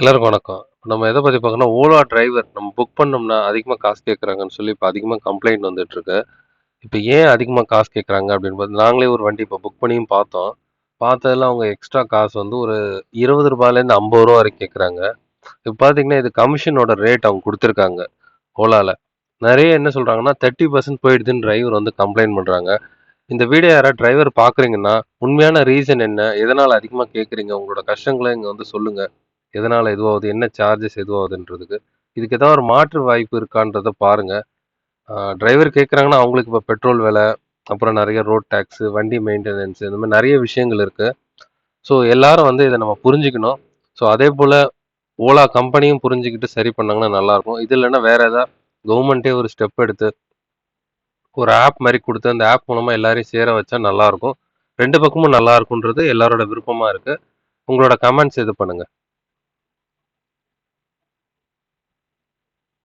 எல்லாருக்கும் வணக்கம். நம்ம எதை பற்றி பார்க்கணும்னா, ஓலா டிரைவர் நம்ம புக் பண்ணோம்னா, அதிகமாக காசு கேட்குறாங்கன்னு சொல்லி இப்போ அதிகமாக கம்ப்ளைண்ட் வந்துட்டுருக்கு. இப்போ ஏன் அதிகமாக காசு கேட்குறாங்க அப்படின்னு பார்த்து நாங்களே ஒரு வண்டி இப்போ புக் பண்ணியும் பார்த்தோம். பார்த்ததில் அவங்க எக்ஸ்ட்ரா காசு வந்து ஒரு இருபது ரூபாயிலேருந்து ஐம்பது ரூபா வரைக்கும் கேட்குறாங்க. இப்போ பார்த்தீங்கன்னா, இது கமிஷனோட ரேட் அவங்க கொடுத்துருக்காங்க ஓலாவில் நிறைய என்ன சொல்கிறாங்கன்னா தேர்ட்டி பர்சன்ட் போயிடுதுன்னு டிரைவர் வந்து கம்ப்ளைண்ட் பண்ணுறாங்க இந்த வீடியோ யாராவது டிரைவர் பார்க்குறீங்கன்னா, உண்மையான ரீசன் என்ன? எதனால் அதிகமாக கேட்குறீங்க? உங்களோட கஷ்டங்களை இங்கே வந்து சொல்லுங்கள் எதனால் எதுவாகுது என்ன சார்ஜஸ் எதுவாகுதுன்றதுக்கு இதுக்கு ஏதாவது ஒரு மாற்று வாய்ப்பு இருக்கான்றத பாருங்கள் டிரைவர் கேட்குறாங்கன்னா, அவங்களுக்கு இப்போ பெட்ரோல் விலை அப்புறம் நிறைய ரோட் டேக்ஸு வண்டி மெயின்டெனன்ஸ் இந்த மாதிரி நிறைய விஷயங்கள் இருக்குது ஸோ எல்லாரும் வந்து இதை நம்ம புரிஞ்சுக்கணும். ஸோ அதே போல் ஓலா கம்பெனியும் புரிஞ்சுக்கிட்டு சரி பண்ணாங்கன்னா நல்லாயிருக்கும். இது இல்லைன்னா வேறு எதாவது கவர்மெண்ட்டே ஒரு ஸ்டெப் எடுத்து ஒரு ஆப் மாதிரி கொடுத்து அந்த ஆப் மூலமாக எல்லாரையும் சேர வச்சா நல்லாயிருக்கும். ரெண்டு பக்கமும் நல்லா எல்லாரோட விருப்பமாக இருக்குது உங்களோட கமெண்ட்ஸ் இது பண்ணுங்கள்